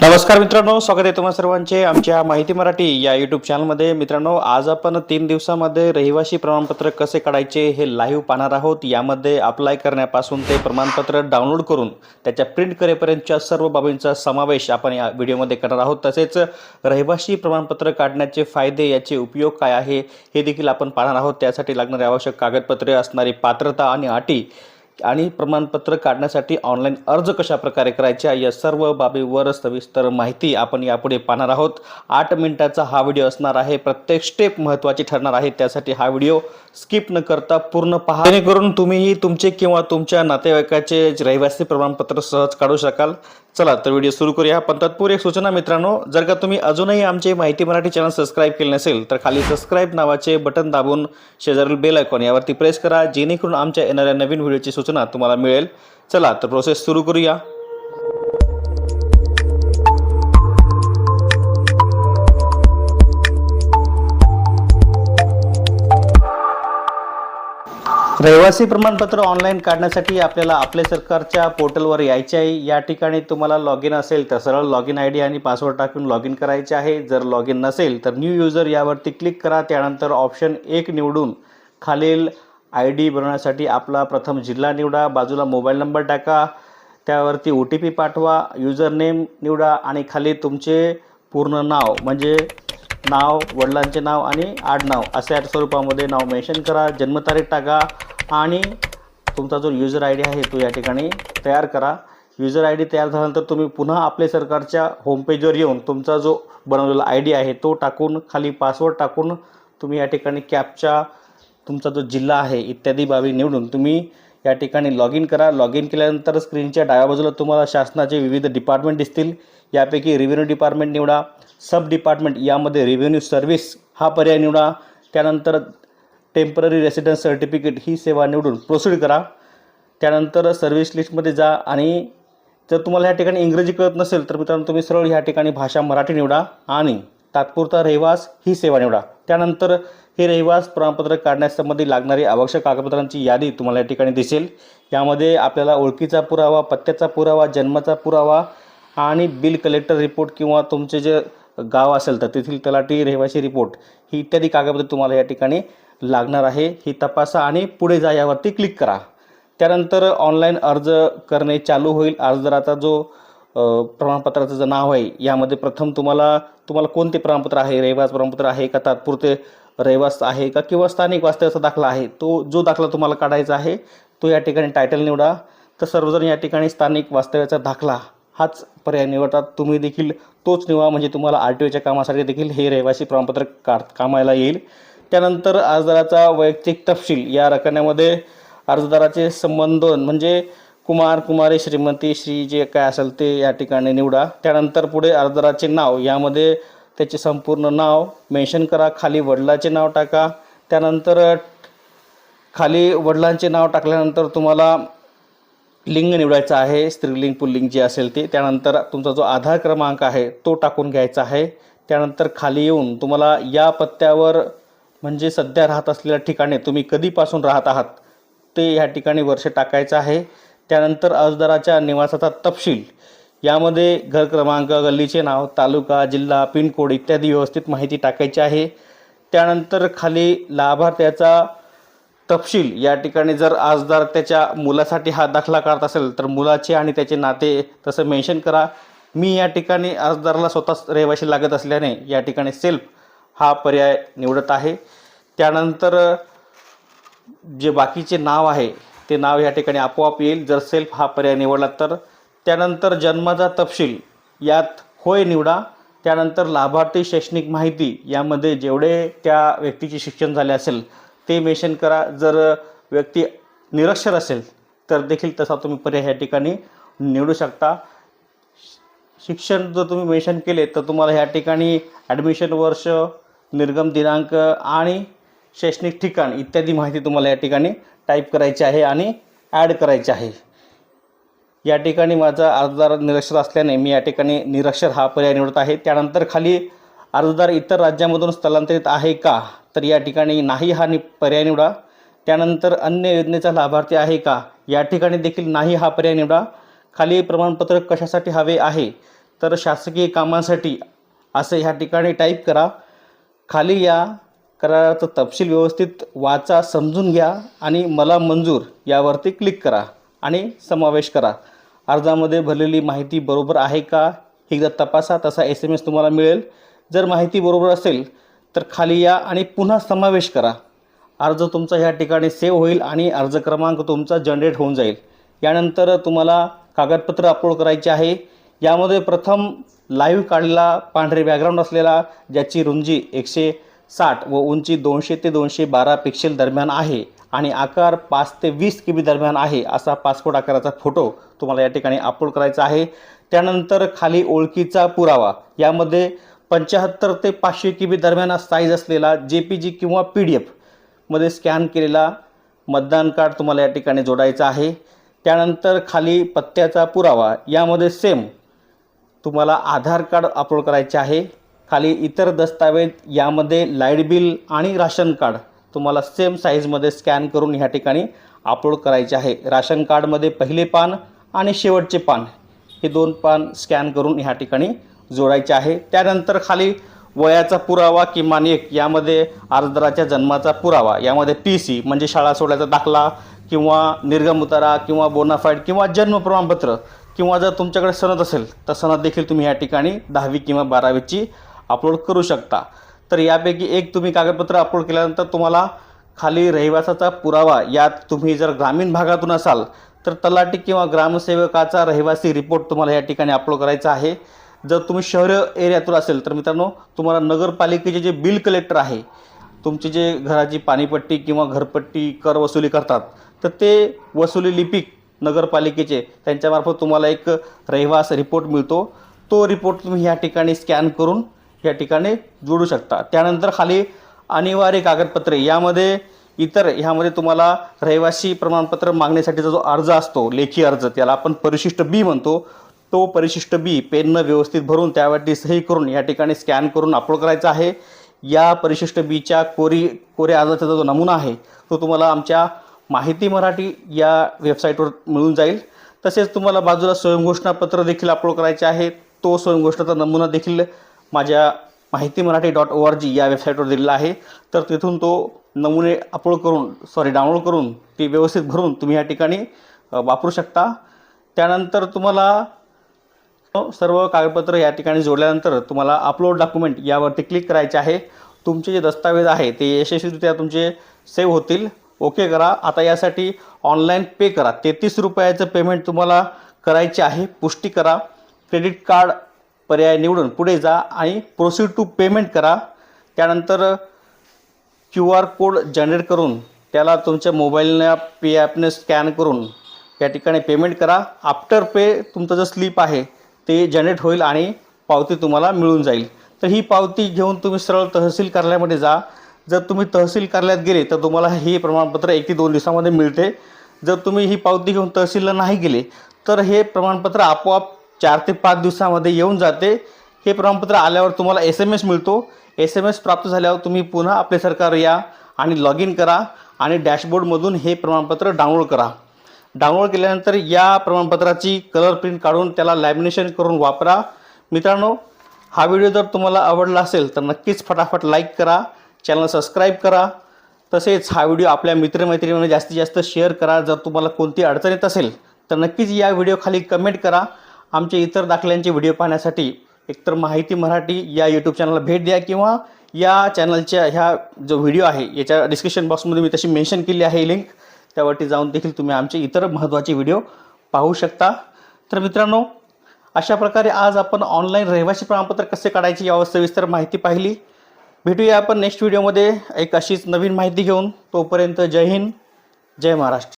नमस्कार मित्रांनो स्वागत आहे तुम्हा सर्वांचे आमच्या माहिती मराठी या यूट्यूब चॅनलमध्ये मित्रांनो आज आपण तीन दिवसामध्ये रहिवासी प्रमाणपत्र कसे काढायचे हे लाईव्ह पाहणार आहोत. यामध्ये अप्लाय करण्यापासून ते प्रमाणपत्र डाउनलोड करून त्याच्या प्रिंट करेपर्यंतच्या सर्व बाबींचा समावेश आपण या व्हिडिओमध्ये करणार आहोत. तसेच रहिवासी प्रमाणपत्र काढण्याचे फायदे याचे उपयोग काय आहे हे देखील आपण पाहणार आहोत. त्यासाठी लागणारे आवश्यक कागदपत्रे असणारी पात्रता आणि अटी आणि प्रमाणपत्र काढण्यासाठी ऑनलाईन अर्ज कशा प्रकारे करायच्या या सर्व बाबीवर सविस्तर माहिती आपण यापुढे पाहणार आहोत. आठ मिनिटाचा हा व्हिडिओ असणार आहे. प्रत्येक स्टेप महत्त्वाची ठरणार आहे. त्यासाठी हा व्हिडिओ स्किप न करता पूर्ण पहा. जेणेकरून तुम्हीही तुमचे किंवा तुमच्या नातेवाईकाचे रहिवासी प्रमाणपत्र सहज काढू शकाल. चला तर व्हिडिओ सुरू करूया. पण तत्पूर्वी एक सूचना मित्रांनो जर का तुम्ही अजूनही आमचे माहिती मराठी चॅनल सबस्क्राईब केले नसेल तर खाली सबस्क्राईब नावाचे बटन दाबून शेजारील बेल आयकॉन यावरती प्रेस करा जेणेकरून आमच्या येणाऱ्या नवीन व्हिडिओची सूचना तुम्हाला मिळेल. चला तर प्रोसेस सुरू करूया. रहिवासी प्रमाणपत्र ऑनलाईन काढण्यासाठी आपल्याला आपल्या सरकारच्या पोर्टलवर यायचे आहे. या ठिकाणी तुम्हाला लॉग इन असेल तर सरळ लॉग इन आय डी आणि पासवर्ड टाकून लॉग इन करायचे आहे. जर लॉग इन नसेल तर न्यू युजर यावरती क्लिक करा. त्यानंतर ऑप्शन एक निवडून खालील आय डी बनवण्यासाठी आपला प्रथम जिल्हा निवडा. बाजूला मोबाईल नंबर टाका. त्यावरती ओ टी पी पाठवा. युजर नेम निवडा आणि खाली तुमचे पूर्ण नाव म्हणजे नाव वडिलांचे नाव आणि आडनाव असे ॲट स्वरूपामध्ये नाव मेन्शन करा जन्मतारीख टाका आणि तुमचा जो युजर आय डी आहे तो या ठिकाणी तयार करा. युजर आय डी तयार झाल्यानंतर तुम्ही पुन्हा आपल्या सरकारच्या होमपेजवर येऊन तुमचा जो बनवलेला आय डी आहे तो टाकून खाली पासवर्ड टाकून तुम्ही या ठिकाणी कॅपच्या तुमचा जो जिल्हा आहे इत्यादी बाबी निवडून तुम्ही या ठिकाणी लॉग इन करा. लॉग इन केल्यानंतर स्क्रीनच्या डाव्या बाजूला तुम्हाला शासनाचे विविध डिपार्टमेंट दिसतील. यापैकी रेव्हेन्यू डिपार्टमेंट निवडा सब डिपार्टमेंट यामध्ये रेव्हेन्यू सर्व्हिस हा पर्याय निवडा त्यानंतर टेंपररी रेसिडेन्स सर्टिफिकेट ही सेवा निवडून प्रोसीड करा. त्यानंतर सर्व्हिस लिस्टमध्ये जा आणि जर तुम्हाला ह्या ठिकाणी इंग्रजी कळत नसेल तर मित्रांनो तुम्ही सरळ ह्या ठिकाणी भाषा मराठी निवडा आणि तात्पुरता रहिवास ही सेवा निवडा. त्यानंतर हे रहिवास प्रमाणपत्र काढण्यासंबंधी लागणारी आवश्यक कागदपत्रांची यादी तुम्हाला या ठिकाणी दिसेल. यामध्ये आपल्याला ओळखीचा पुरावा पत्त्याचा पुरावा जन्माचा पुरावा आणि बिल कलेक्टर रिपोर्ट किंवा तुमचे जे गाव असेल तर तेथील तलाठी रहिवासी रिपोर्ट ही इत्यादी कागदपत्र तुम्हाला या ठिकाणी लागणार आहे. ही तपासा आणि पुढे जा यावरती क्लिक करा. त्यानंतर ऑनलाईन अर्ज करणे चालू होईल. अर्जदाराचा जो प्रमाणपत्राचं जे नाव आहे यामध्ये प्रथम तुम्हाला तुम्हाला कोणते प्रमाणपत्र आहे? रहिवास प्रमाणपत्र आहे का? तात्पुरते रहिवास आहे का? किंवा स्थानिक वास्तव्याचा दाखला आहे तो जो दाखला तुम्हाला काढायचा आहे तो या ठिकाणी टायटल निवडा. तर सर्वजण या ठिकाणी स्थानिक वास्तव्याचा दाखला हाच पर्याय निवडतात. तुम्ही देखील तोच निवडा. म्हणजे तुम्हाला आर टी ओच्या कामासाठी देखील हे रहिवासी प्रमाणपत्र काढ कामाला येईल. त्यानंतर अर्जदाराचा वैयक्तिक तपशील या रकान्यामध्ये अर्जदाराचे संबंध म्हणजे कुमार कुमारी श्रीमती श्री जे काय असेल ते या ठिकाणी निवडा. त्यानंतर पुढे अर्जदाराचे नाव यामध्ये त्याचे संपूर्ण नाव मेन्शन करा. खाली वडिलाचे नाव टाका. त्यानंतर खाली वडिलांचे नाव टाकल्यानंतर तुम्हाला लिंग निवडायचं आहे स्त्रीलिंग पुल्लिंग जे असेल ते त्यानंतर तुमचा जो आधार क्रमांक आहे तो टाकून घ्यायचा आहे. त्यानंतर खाली येऊन तुम्हाला या पत्त्यावर म्हणजे सध्या राहत असलेल्या ठिकाणी तुम्ही कधीपासून राहत आहात ते ह्या ठिकाणी वर्ष टाकायचं आहे. त्यानंतर अर्जदाराच्या निवासाचा तपशील यामध्ये घर क्रमांक गल्लीचे नाव तालुका जिल्हा पिनकोड इत्यादी व्यवस्थित माहिती टाकायची आहे. त्यानंतर खाली लाभार्थ्याचा तपशील या ठिकाणी जर अर्जदार त्याच्या मुलासाठी हा दाखला काढत असेल तर मुलाचे आणि त्याचे नाते तसं मेन्शन करा. मी या ठिकाणी अर्जदाराला स्वतःच रहिवाशी लागत असल्याने या ठिकाणी सेल्फ हा पर्याय निवडत आहे. त्यानंतर जे बाकीचे नाव आहे ते नाव या ठिकाणी आपोआप येईल. जर सेल्फ हा पर्याय निवडला तर. त्यानंतर जन्माचा तपशील यात होय निवडा. त्यानंतर लाभार्थी शैक्षणिक माहिती यामध्ये जेवढे त्या व्यक्तीचे शिक्षण झाले असेल ते मेन्शन करा. जर व्यक्ती निरक्षर असेल तर देखील तसा तुम्ही पर्याय या ठिकाणी निवडू शकता. शिक्षण जर तुम्ही मेन्शन केले तर तुम्हाला ह्या ठिकाणी ॲडमिशन वर्ष निर्गम दिनांक आणि शैक्षणिक ठिकाण इत्यादी माहिती तुम्हाला या ठिकाणी टाईप करायची आहे आणि ॲड करायची आहे. या ठिकाणी माझा अर्जदार निरक्षर असल्याने मी या ठिकाणी निरक्षर हा पर्याय निवडत आहे. त्यानंतर खाली अर्जदार इतर राज्यामधून स्थलांतरित आहे का? तर या ठिकाणी नाही हा नि पर्याय निवडा. त्यानंतर अन्य योजनेचा लाभार्थी आहे का? या ठिकाणी देखील नाही हा पर्याय निवडा. खाली प्रमाणपत्र कशासाठी हवे आहे? तर शासकीय कामासाठी असं ह्या ठिकाणी टाईप करा. खाली या कराराचा तपशील व्यवस्थित वाचा समजून घ्या आणि मला मंजूर यावरती क्लिक करा आणि समावेश करा. अर्जामध्ये भरलेली माहिती बरोबर आहे का? एकदा तपासा तसा एस एम एस तुम्हाला मिळेल. जर माहिती बरोबर असेल तर खाली या आणि पुन्हा समावेश करा. अर्ज तुमचा ह्या ठिकाणी सेव्ह होईल आणि अर्ज क्रमांक तुमचा जनरेट होऊन जाईल. यानंतर तुम्हाला कागदपत्र अपलोड करायचे आहे. यामध्ये प्रथम लाईव्ह काढलेला पांढरे बॅकग्राऊंड असलेला ज्याची रुंदी एकशे साठ व उंची दोनशे ते दोनशे बारा पिक्सेल दरम्यान आहे आणि आकार पाच ते वीस के बी दरम्यान आहे असा पासपोर्ट आकाराचा फोटो तुम्हाला या ठिकाणी अपलोड करायचा आहे. त्यानंतर खाली ओळखीचा पुरावा. यामध्ये पंच्याहत्तर ते पाचशे के बी दरम्यान साईज असलेला जे पी जी किंवा पी डी एफमध्ये स्कॅन केलेला मतदान कार्ड तुम्हाला या ठिकाणी जोडायचं आहे. त्यानंतर खाली पत्त्याचा पुरावा यामध्ये सेम तुम्हाला आधार कार्ड अपलोड करायचे आहे. खाली इतर दस्तावेज यामध्ये लाइट बिल आणि राशन कार्ड तुम्हाला सेम साईजमध्ये स्कॅन करून ह्या ठिकाणी अपलोड करायचे आहे. राशन कार्डमध्ये पहिले पान आणि शेवटचे पान हे दोन पान स्कॅन करून ह्या ठिकाणी जोडायचे आहे. त्यानंतर खाली वयाचा पुरावा किमान एक यामध्ये अर्जदाराच्या जन्माचा पुरावा यामध्ये पी सी म्हणजे शाळा सोडायचा दाखला किंवा निर्गम उतारा किंवा बोनाफाईड किंवा जन्म प्रमाणपत्र किंवा जर तुमच्याकडे सनद असेल तर सनद देखील तुम्ही या ठिकाणी दहावी किंवा बारावीची अपलोड करू शकता. तर यापैकी एक तुम्ही कागदपत्र अपलोड केल्यानंतर तुम्हाला खाली रहिवासाचा पुरावा यात तुम्ही जर ग्रामीण भागातून असाल तर तलाठी किंवा ग्रामसेवकाचा रहिवासी रिपोर्ट तुम्हाला या ठिकाणी अपलोड करायचा आहे. जर तुम्ही शहर एरियातून असेल तर मित्रांनो तुम्हाला नगरपालिकेचे जे बिल कलेक्टर आहे तुमची जे घराची पाणीपट्टी किंवा घरपट्टी कर वसुली करतात तर ते वसुली लिपिक नगरपालिकेचे त्यांच्यामार्फत तुम्हाला एक रहिवास रिपोर्ट मिळतो. तो रिपोर्ट तुम्ही ह्या ठिकाणी स्कॅन करून या ठिकाणी जोडू शकता. त्यानंतर खाली अनिवार्य कागदपत्रे यामध्ये इतर ह्यामध्ये तुम्हाला रहिवासी प्रमाणपत्र मागण्यासाठीचा जो अर्ज असतो लेखी अर्ज त्याला आपण परिशिष्ट बी म्हणतो. तो परिशिष्ट बी पेननं व्यवस्थित भरून त्यावरती सही करून या ठिकाणी स्कॅन करून अपलोड करायचा आहे. या परिशिष्ट बीच्या कोरी कोऱ्या अर्जाचा जो नमुना आहे तो तुम्हाला आमच्या माहिती मराठी या वेबसाईटवर मिळून जाईल. तसेच तुम्हाला बाजूला स्वयंघोषणापत्र देखील अपलोड करायचे आहे. तो स्वयंघोषणाचा नमुना देखील माझ्या माहिती Marathi dot O R G या वेबसाईटवर दिलेला आहे. तर तिथून तो नमुने अपलोड करून सॉरी डाउनलोड करून ती व्यवस्थित भरून तुम्ही या ठिकाणी वापरू शकता. त्यानंतर तुम्हाला सर्व कागदपत्र या ठिकाणी जोडल्यानंतर तुम्हाला अपलोड डॉक्युमेंट यावरती क्लिक करायचे आहे. तुमचे जे दस्तावेज आहे ते यशस्वीरित्या तुमचे सेव्ह होतील. ओके करा. आता यासाठी ऑनलाईन पे करा. तेहतीस रुपयाचं पेमेंट तुम्हाला करायचे आहे. पुष्टी करा. क्रेडिट कार्ड पर्याय निवडून पुढे जा आणि प्रोसीड टू पेमेंट करा. त्यानंतर क्यू आर कोड जनरेट करून त्याला तुमच्या मोबाईलनं पे ॲपने स्कॅन करून या ठिकाणी पेमेंट करा. आफ्टर पे तुमचं जो स्लिप आहे ते जनरेट होईल आणि पावती तुम्हाला मिळून जाईल. तर ही पावती घेऊन तुम्ही सरळ तहसील कार्यालयामध्ये जा. जर तुम्ही तहसील कार्यालयात गेले तर तुम्हाला हे प्रमाणपत्र एक ते दोन दिवसामध्ये मिळते. जर तुम्ही ही पावती घेऊन तहसीलला नाही गेले तर हे प्रमाणपत्र आपोआप चार ते पाच दिवसामध्ये येऊन जाते. हे प्रमाणपत्र आल्यावर तुम्हाला एस एम एस मिळतो. एस एम एस प्राप्त झाल्यावर तुम्ही पुन्हा आपले सरकार या आणि लॉग इन करा आणि डॅशबोर्डमधून हे प्रमाणपत्र डाउनलोड करा. डाउनलोड केल्यानंतर या प्रमाणपत्राची कलर प्रिंट काढून त्याला लॅमिनेशन करून वापरा. मित्रांनो हा व्हिडिओ जर तुम्हाला आवडला असेल तर नक्कीच फटाफट लाईक करा चॅनल सबस्क्राईब करा. तसेच हा व्हिडिओ आपल्या मित्रमैत्रिणींना जास्तीत जास्त शेअर करा. जर तुम्हाला कोणती अडचण येत असेल तर नक्कीच या व्हिडिओखाली कमेंट करा. आमचे इतर दाखल्यांचे व्हिडिओ पाहण्यासाठी एकतर माहिती मराठी या यूट्यूब चॅनलला भेट द्या किंवा या चॅनलच्या ह्या जो व्हिडिओ आहे याच्या डिस्क्रिप्शन बॉक्समध्ये मी तशी मेन्शन केली आहे लिंक त्यावरती जाऊन देखील तुम्ही आमचे इतर महत्त्वाचे व्हिडिओ पाहू शकता. तर मित्रांनो अशा प्रकारे आज आपण ऑनलाईन रहिवासी प्रमाणपत्र कसे काढायचे यावर सविस्तर माहिती पाहिली. भेटूया आपण नेक्स्ट व्हिडिओमध्ये एक अशीच नवीन माहिती घेऊन तोपर्यंत जय हिंद जय महाराष्ट्र.